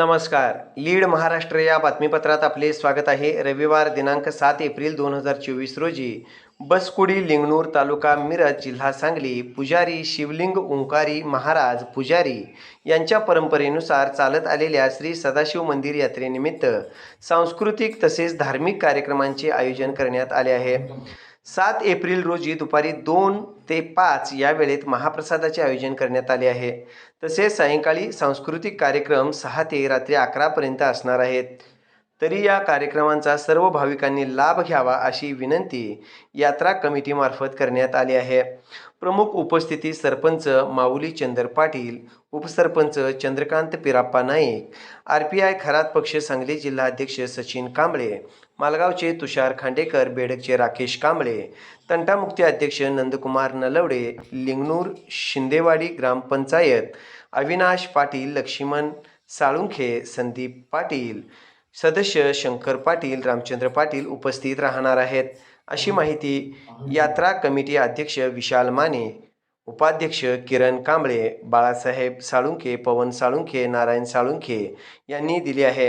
नमस्कार. लीड महाराष्ट्र या बातमीपत्रात आपले स्वागत आहे. रविवार दिनांक सात एप्रिल दोन हजार चोवीस रोजी बसकुडी लिंगणूर तालुका मिरज जिल्हा सांगली पुजारी शिवलिंग ओंकारी महाराज पुजारी यांच्या परंपरेनुसार चालत आलेल्या श्री सदाशिव मंदिर यात्रेनिमित्त सांस्कृतिक तसेच धार्मिक कार्यक्रमांचे आयोजन करण्यात आले आहे. सात एप्रिल रोजी दुपारी दोन ते पाच या वेळेत महाप्रसादाचे आयोजन करण्यात आले आहे. तसेच सायंकाळी सांस्कृतिक कार्यक्रम सहा ते रात्री अकरापर्यंत असणार आहेत. तरी या कार्यक्रमांचा सर्व भाविकांनी लाभ घ्यावा अशी विनंती यात्रा कमिटीमार्फत करण्यात आली आहे. प्रमुख उपस्थिती सरपंच माऊली चंदर पाटील उपसरपंच Chandrakant Pirappa Naik R P I Kharat पक्ष सांगली जिल्हाध्यक्ष सचिन कांबळे मालगावचे तुषार खांडेकर बेडकचे राकेश कांबळे तंटामुक्ती अध्यक्ष नंदकुमार नलवडे लिंगणूर शिंदेवाडी ग्रामपंचायत अविनाश पाटील लक्ष्मण साळुंखे संदीप पाटील सदस्य शंकर पाटील रामचंद्र पाटील उपस्थित राहणार आहेत. अशी माहिती यात्रा कमिटी अध्यक्ष विशाल माने उपाध्यक्ष किरण कांबळे बाळासाहेब साळुंखे पवन साळुंखे नारायण साळुंखे यांनी दिली आहे.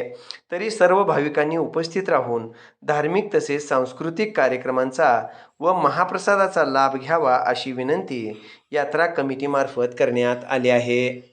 तरी सर्व भाविकांनी उपस्थित राहून धार्मिक तसेच सांस्कृतिक कार्यक्रमांचा व महाप्रसादाचा लाभ घ्यावा अशी विनंती यात्रा कमिटीमार्फत करण्यात आली आहे.